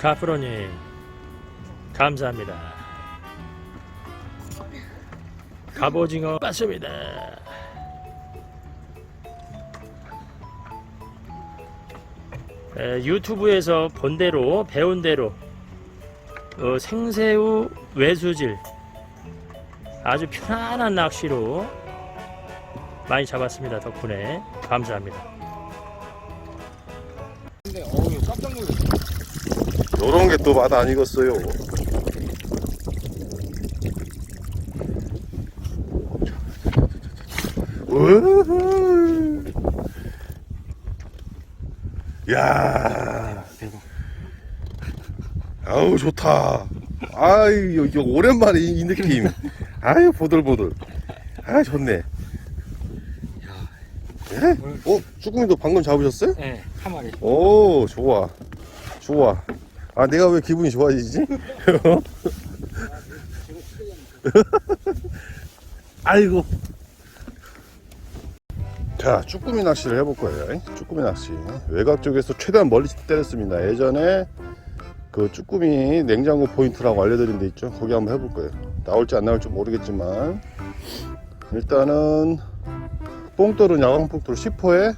카프로님 감사합니다. 갑오징어 맞습니다. 에, 유튜브에서 본 대로 배운 대로 어, 생새우 외수질 아주 편안한 낚시로 많이 잡았습니다 덕분에 감사합니다. 요런 게 또 맛. 우후. 야, 아우 좋다. 아유 이거 오랜만에 이, 이 느낌. 아유 보들보들. 아 좋네. 예? 어, 쭈꾸미도 방금 잡으셨어요? 네, 한 마리. 오 좋아 좋아 아 내가 왜 기분이 좋아지지? 아이고. 자 쭈꾸미 낚시를 해볼 거예요. 쭈꾸미 낚시. 외곽 쪽에서 최대한 멀리 때렸습니다. 예전에 그 쭈꾸미 냉장고 포인트라고 알려드린 데 있죠? 거기 한번 해볼 거예요. 나올지 안 나올지 모르겠지만. 일단은 뽕돌은 야광 뽕돌 10호에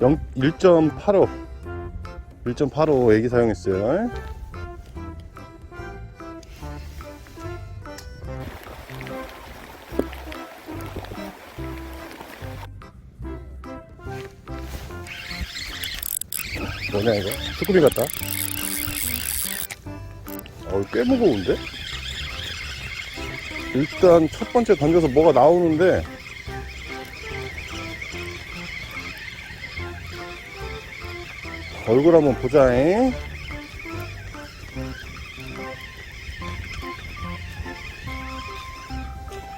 1.85 1.85 애기 사용했어요 뭐냐 이거? 쭈꾸미 같다 어우 꽤 무거운데? 일단 첫 번째 던져서 뭐가 나오는데 얼굴 한번 보자 잉.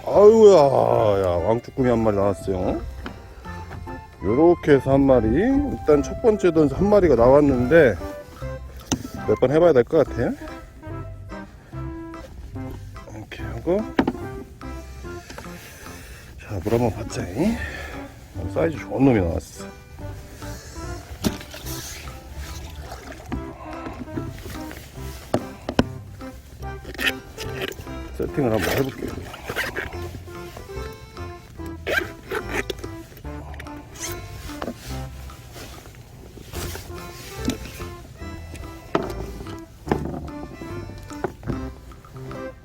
아유야, 야, 왕쭈꾸미 한 마리 나왔어요. 요렇게 해서 한 마리. 일단 첫 번째 던서 한 마리가 나왔는데, 몇 번 해봐야 될 것 같아. 이렇게 하고. 자, 물 한번 받자잉. 사이즈 좋은 놈이 나왔어. 세팅을 한번 해볼게요.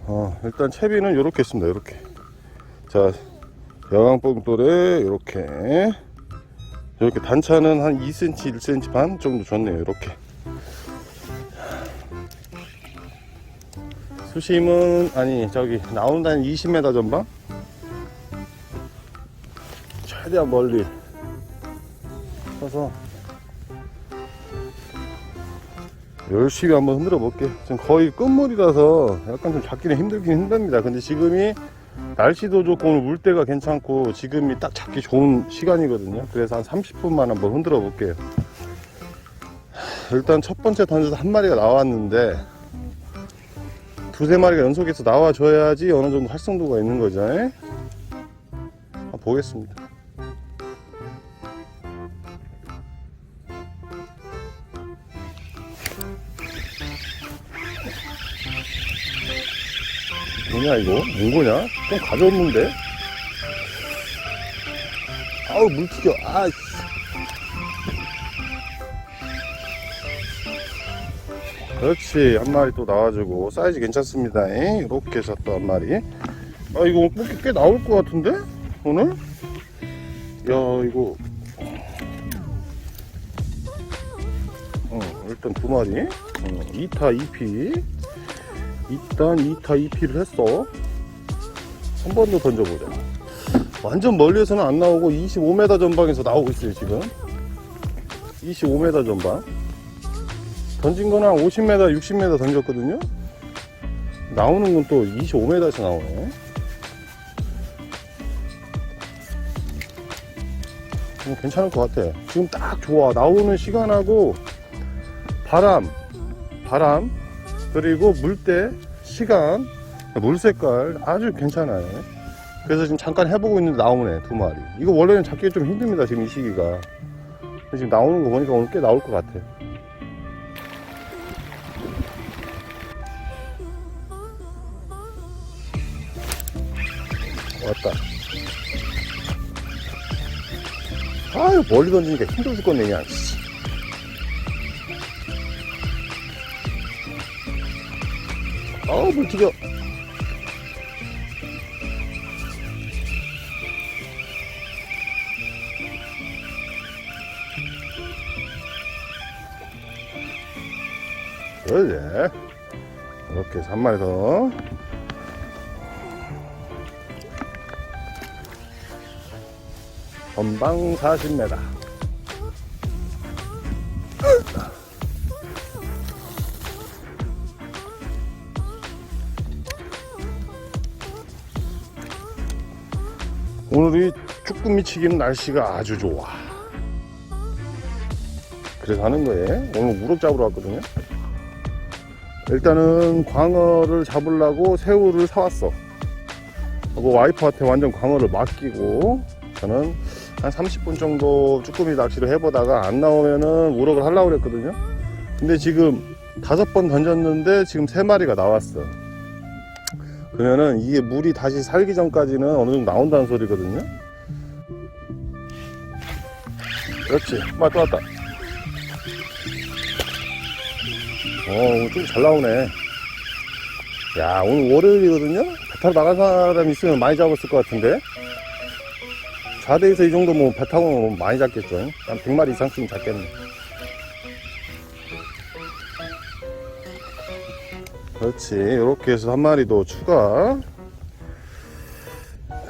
어, 일단 채비는 이렇게 있습니다. 이렇게. 자, 여강뽕돌에 이렇게. 이렇게 단차는 한 2cm, 1cm 반 정도 줬네요. 이렇게. 수심은 아니 저기 데는 20m 전방? 최대한 멀리 서서 열심히 한번 흔들어 볼게요 지금 거의 끝물이라서 약간 좀 잡기는 힘들긴 힘듭니다. 근데 지금이 날씨도 좋고 오늘 물때가 괜찮고 지금이 딱 잡기 좋은 시간이거든요. 그래서 한 30분만 한번 흔들어 볼게요. 일단 첫 번째 던져서 한 마리가 나왔는데 두세 마리가 연속해서 나와줘야지 어느 정도 활성도가 있는 거죠. 에? 한번 보겠습니다. 뭐냐 이거? 뭔거냐? 좀 가져왔는데? 아우 물 튀겨 아 그렇지. 한 마리 또 나와주고. 사이즈 괜찮습니다. 이렇게 해서 또 한 마리. 아 이거 뽑기 꽤 나올 것 같은데? 오늘? 야 이거. 어 일단 두 마리. 어, 2타 2피. 일단 2타 2피를 했어. 한 번 더 던져보자. 완전 멀리에서는 안 나오고 25m 전방에서 나오고 있어요 지금. 25m 전방 던진 거는 한 50m, 60m 던졌거든요. 나오는 건 또 25m에서 나오네. 음, 괜찮을 것 같아. 지금 딱 좋아. 나오는 시간하고 바람, 바람, 그리고 물때, 시간, 물 색깔 아주 괜찮아요. 그래서 지금 잠깐 해보고 있는데 나오네, 두 마리. 이거 원래는 잡기가 좀 힘듭니다, 지금 이 시기가. 지금 나오는 거 보니까 오늘 꽤 나올 것 같아. 멀리 던지니까 힘들어 죽겠네, 그냥. 씨. 아우, 물 튀겨. 그래. 이렇게 해서 한마 전방 40m. 오늘 이 쭈꾸미 치기는 날씨가 아주 좋아. 그래서 하는 거예요. 오늘 우럭 잡으러 왔거든요. 일단은 광어를 잡으려고 새우를 사왔어. 하고 와이프한테 완전 광어를 맡기고 저는 한 30분 정도 쭈꾸미 낚시를 해보다가 안 나오면은 우럭을 하려고 그랬거든요. 근데 지금 다섯 번 던졌는데 지금 세 마리가 나왔어. 그러면은 이게 물이 다시 살기 전까지는 어느 정도 나온다는 소리거든요. 그렇지. 맞다, 왔다. 어, 좀 잘 나오네. 야, 오늘 월요일이거든요? 배 타러 나간 사람 있으면 많이 잡았을 것 같은데? 4대에서 이 정도면 배 타고 많이 잡겠죠? 한 100마리 이상쯤 잡겠네. 그렇지. 이렇게 해서 한 마리 더 추가.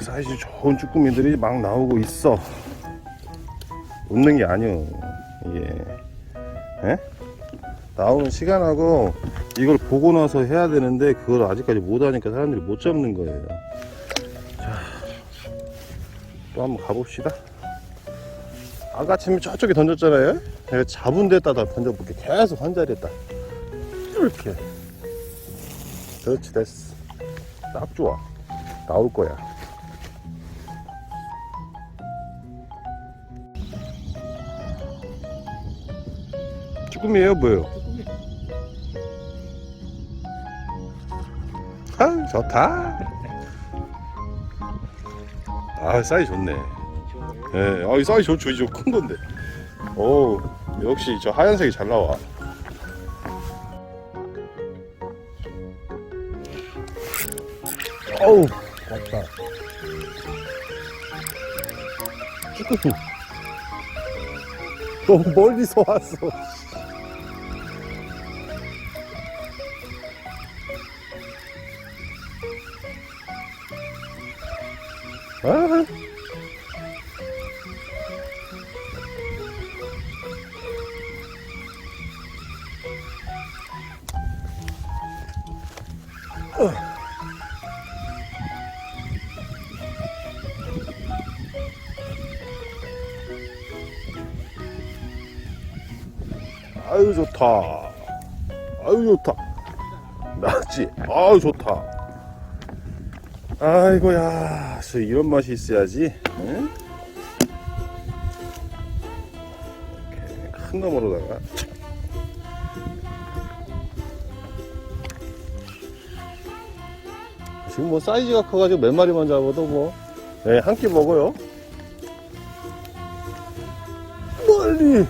사이즈 좋은 쭈꾸미들이 막 나오고 있어. 웃는 게 아니오. 이게. 예? 나오는 시간하고 이걸 보고 나서 해야 되는데 그걸 아직까지 못하니까 사람들이 못 잡는 거예요. 자, 또 한번 가봅시다. 아까 아침에 저쪽에 던졌잖아요. 내가 잡은 데다 다 던져볼게. 계속 한 자리에다. 이렇게. 그렇지, 됐어. 딱 좋아. 나올 거야. 쭈꾸미예요, 뭐예요? 아, 좋다. 아, 사이즈 좋네. 예, 아, 이 사이즈 좋죠. 이거 큰 건데. 오, 역시 저 하얀색이 잘 나와. 어우, 왔다. 쭈꾸미. 너무 멀리서 왔어. 아. 아유 좋다. 아유 좋다. 낫지. 아유 좋다. 아이고야, 저 이런 맛이 있어야지. 응? 큰 놈으로다가. 지금 뭐 사이즈가 커가지고 몇 마리만 잡아도 뭐, 네, 한끼 먹어요. 멀리!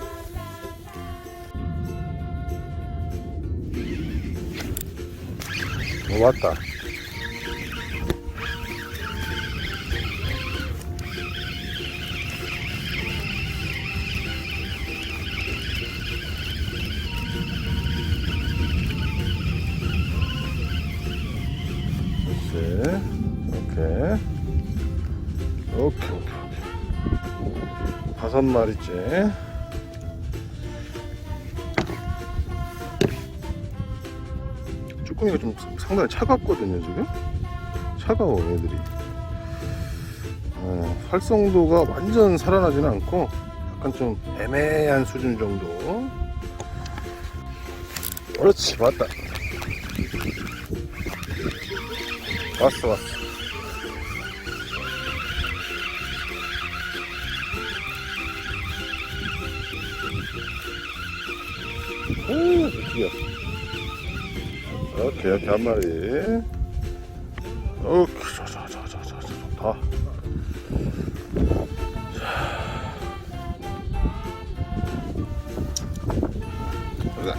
어, 왔다. 마리째. 쭈꾸미가 좀 상당히 차갑거든요, 지금. 차가워, 애들이. 어, 활성도가 완전 살아나지는 않고, 약간 좀 애매한 수준 정도. 그렇지, 맞다. 왔어, 왔어. 오, 드디어. 이렇게, 이렇게 한 마리. 오케이, 자, 자, 자, 자, 자, 자, 좋다. 자,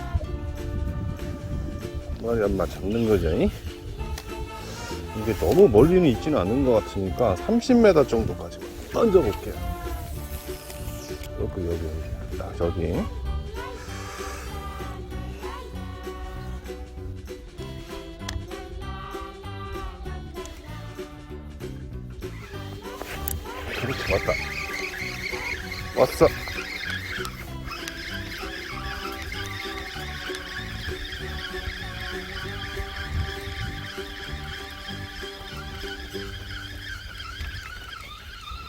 머리 한마 잡는. 이? 이게 너무 멀리는 있지는 않은 것 같으니까 30m 정도까지 던져볼게요. 여기, 여기, 여기. 자, 저기. 그렇지, 왔다. 왔어.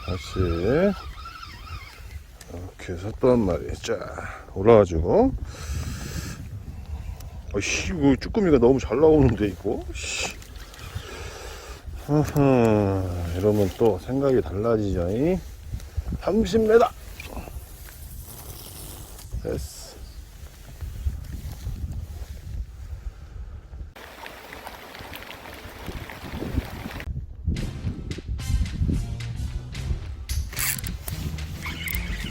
다시. 이렇게 해서 또 한 마리 쫙 올라가지고 아씨 이거 쭈꾸미가 너무 잘 나오는데 이거 씨. 아하, 이러면 또 생각이 달라지죠 이? 30m 됐어.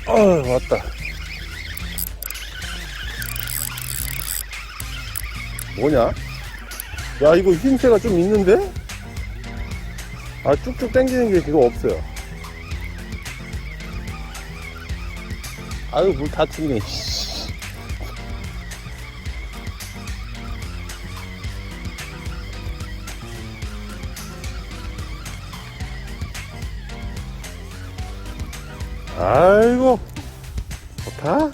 아 왔다. 뭐냐? 야 이거 힘새가 좀 있는데 아 쭉쭉 당기는 게 그거 없어요 아유 물 다치네 씨. 아이고 좋다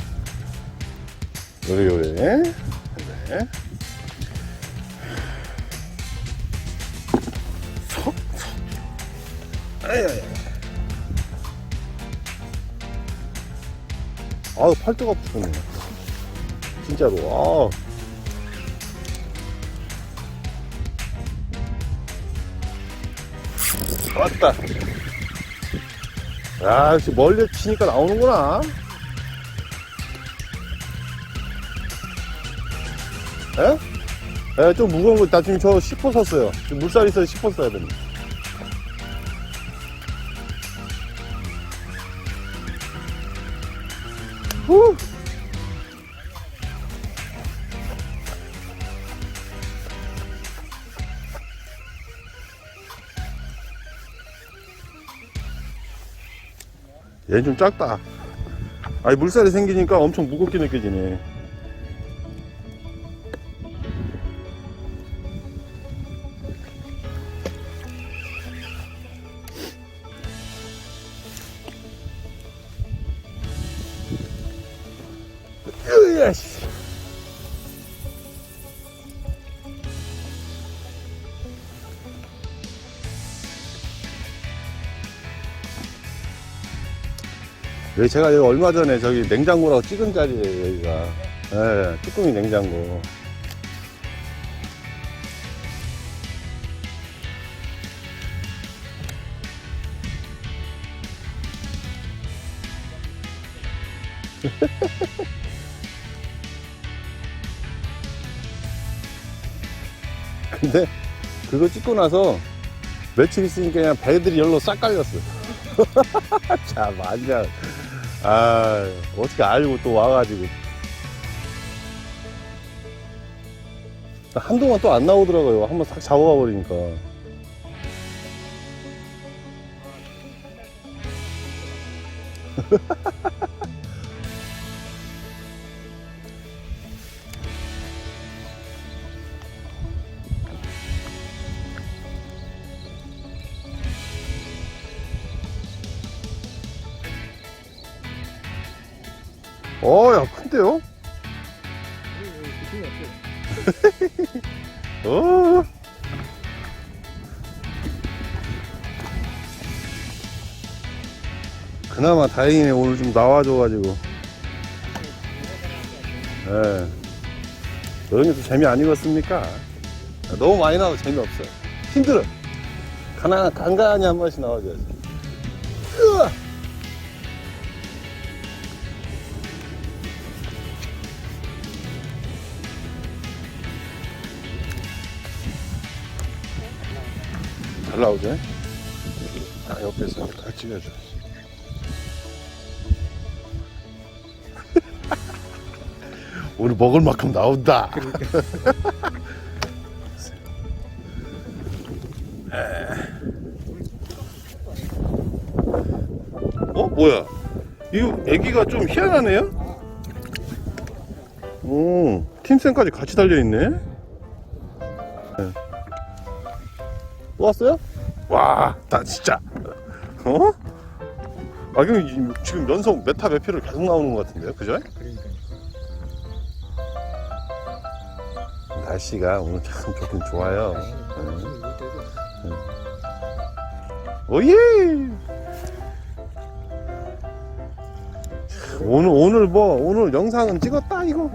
요래 요래 네. 석, 아야야. 아우 팔뚝 아프네. 진짜로. 아. 왔다. 야, 역시 멀리 치니까 나오는구나. 에? 에, 좀 무거운 거, 나 지금 저 10호 샀어요. 지금 물살 있어야 10호 써야 됩니다. 후! 얘는 좀 작다. 아니, 물살이 생기니까 엄청 무겁게 느껴지네. 씨. 여기 제가 얼마 전에 저기 냉장고라고 찍은 자리에요, 여기가. 예, 쭈꾸미 냉장고. 근데 그거 찍고 나서 며칠 있으니까 그냥 배들이 열로 싹 깔렸어. 참, 완전. 아, 어떻게 알고 또 와가지고. 한동안 또 안 나오더라고요. 한번 싹 잡아가 버리니까. 어, 야, 큰데요? 어. 그나마 다행이네. 오늘 좀 나와줘가지고. 예. 또 재미 아니겠습니까? 너무 많이 나와도 재미없어요. 힘들어. 가나, 간간히 한 번씩 나와줘야지. 으아! 나오죠? 아, 옆에서 다 찍어줘. 우리 먹을 만큼 나온다. 어 뭐야? 이 애기가 좀 희한하네요. 오, 팀쌤까지 같이 달려 있네. 네. 또 왔어요? 와, 나 진짜. 어? 아, 이거 이- 지금 연속 메타 매표를 계속 나오는 것 같은데요, 그죠? 그러니까. 날씨가 오늘 참 좋긴 좋아요. 네. 이거 되죠. 오예! 오늘 오늘 뭐 오늘 영상은 찍었다 이거.